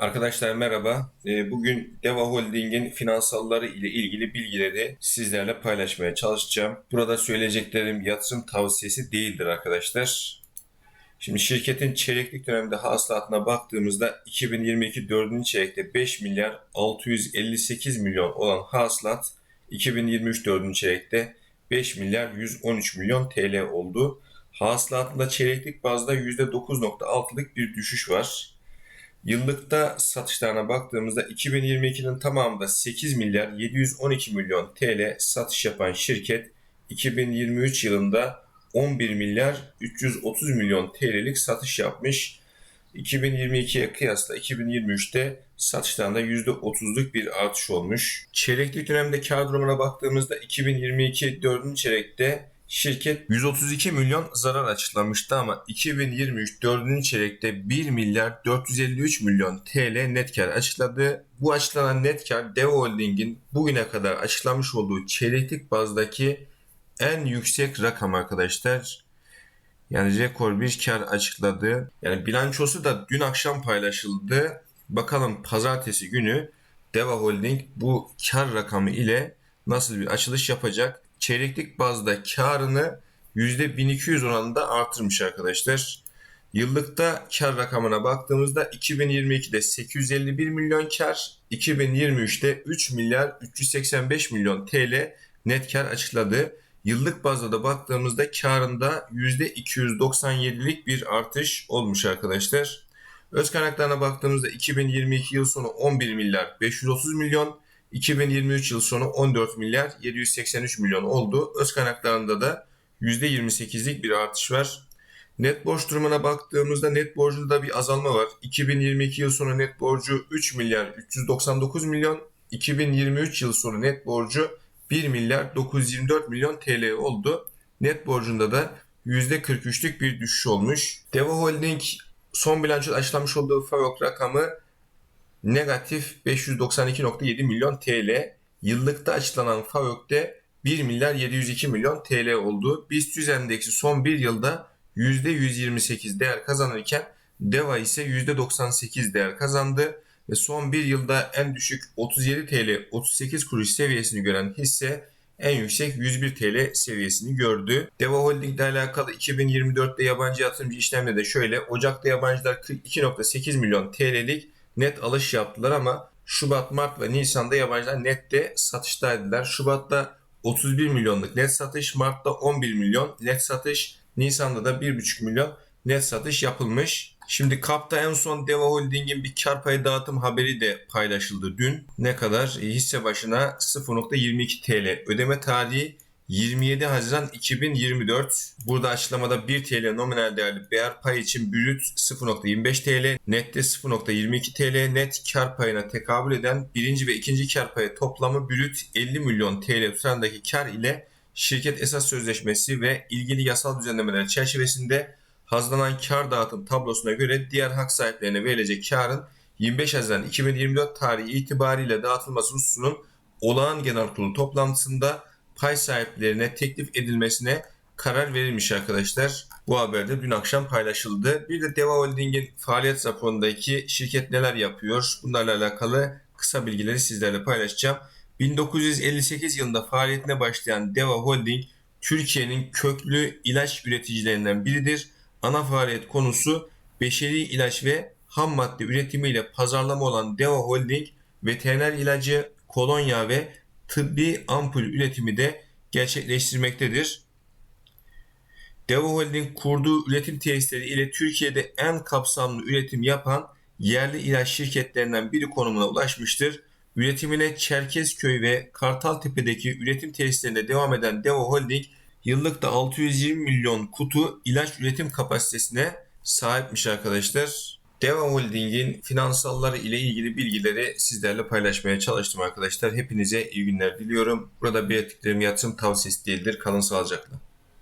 Arkadaşlar merhaba. Ee, Bugün Deva Holding'in finansalları ile ilgili bilgileri sizlerle paylaşmaya çalışacağım. Burada söyleyeceklerim yatırım tavsiyesi değildir arkadaşlar. Şimdi şirketin çeyreklik dönemde hasılatına baktığımızda 2022 4. çeyrekte 5 milyar 658 milyon olan hasılat 2023 4. çeyrekte 5 milyar 113 milyon TL oldu. Hasılatında çeyreklik bazda %9.6'lık bir düşüş var. Yıllıkta satışlarına baktığımızda 2022'nin tamamında 8 milyar 712 milyon TL satış yapan şirket 2023 yılında 11 milyar 330 milyon TL'lik satış yapmış. 2022'ye kıyasla 2023'te satışlarında %30'luk bir artış olmuş. Çeyreklik dönemde kar durumuna baktığımızda 2022 4. çeyrekte Şirket 132 milyon zarar açıklamıştı ama 2023 4. çeyrekte 1 milyar 453 milyon TL net kar açıkladı. Bu açıklanan net kar Dev Holding'in bugüne kadar açıklamış olduğu çeyreklik bazdaki en yüksek rakam arkadaşlar. Yani rekor bir kar açıkladı. Yani bilançosu da dün akşam paylaşıldı. Bakalım pazartesi günü Deva Holding bu kar rakamı ile nasıl bir açılış yapacak? Çeyreklik bazda karını %1200 oranında artırmış arkadaşlar. Yıllıkta kar rakamına baktığımızda 2022'de 851 milyon kar, 2023'te 3 milyar 385 milyon TL net kar açıkladı. Yıllık bazda da baktığımızda karında %297'lik bir artış olmuş arkadaşlar. Öz kaynaklarına baktığımızda 2022 yıl sonu 11 milyar 530 milyon, 2023 yıl sonu 14 milyar 783 milyon oldu. Öz kaynaklarında da %28'lik bir artış var. Net borç durumuna baktığımızda net borcunda da bir azalma var. 2022 yıl sonu net borcu 3 milyar 399 milyon. 2023 yıl sonu net borcu 1 milyar 924 milyon TL oldu. Net borcunda da %43'lük bir düşüş olmuş. Deva Holding son bilanço açıklamış olduğu FAVÖK rakamı negatif 592.7 milyon TL. Yıllıkta açıklanan FAVÖK'te 1 milyar 702 milyon TL oldu. BIST 100 endeksi son bir yılda %128 değer kazanırken DEVA ise %98 değer kazandı ve son bir yılda en düşük 37 TL 38 kuruş seviyesini gören hisse en yüksek 101 TL seviyesini gördü. Deva Holding ile alakalı 2024'te yabancı yatırımcı işlemde de şöyle Ocak'ta yabancılar 42.8 milyon TL'lik net alış yaptılar ama Şubat, Mart ve Nisan'da yabancılar nette satıştaydılar. Şubat'ta 31 milyonluk net satış, Mart'ta 11 milyon net satış, Nisan'da da 1,5 milyon net satış yapılmış. Şimdi KAP'ta en son Deva Holding'in bir kar payı dağıtım haberi de paylaşıldı dün. Ne kadar? Hisse başına 0.22 TL. Ödeme tarihi 27 Haziran 2024. Burada açıklamada 1 TL nominal değerli değer pay için brüt 0.25 TL, nette 0.22 TL, net kar payına tekabül eden birinci ve ikinci kar payı toplamı brüt 50 milyon TL tutarındaki kar ile şirket esas sözleşmesi ve ilgili yasal düzenlemeler çerçevesinde hazırlanan kar dağıtım tablosuna göre diğer hak sahiplerine verilecek karın 25 Haziran 2024 tarihi itibariyle dağıtılması hususunun olağan genel kurulu toplantısında pay sahiplerine teklif edilmesine karar verilmiş arkadaşlar. Bu haberde dün akşam paylaşıldı. Bir de Deva Holding'in faaliyet raporundaki şirket neler yapıyor bunlarla alakalı kısa bilgileri sizlerle paylaşacağım. 1958 yılında faaliyetine başlayan Deva Holding Türkiye'nin köklü ilaç üreticilerinden biridir. Ana faaliyet konusu beşeri ilaç ve ham madde üretimiyle pazarlama olan Deva Holding veteriner ilacı, kolonya ve tıbbi ampul üretimi de gerçekleştirmektedir. Deva Holding kurduğu üretim tesisleri ile Türkiye'de en kapsamlı üretim yapan yerli ilaç şirketlerinden biri konumuna ulaşmıştır. Üretimine Çerkezköy ve Kartaltepe'deki üretim tesislerinde devam eden Deva Holding yıllıkta 620 milyon kutu ilaç üretim kapasitesine sahipmiş arkadaşlar. Deva Holding'in finansalları ile ilgili bilgileri sizlerle paylaşmaya çalıştım arkadaşlar. Hepinize iyi günler diliyorum. Burada belirttiklerim yatırım tavsiyesi değildir. Kalın sağlıcakla.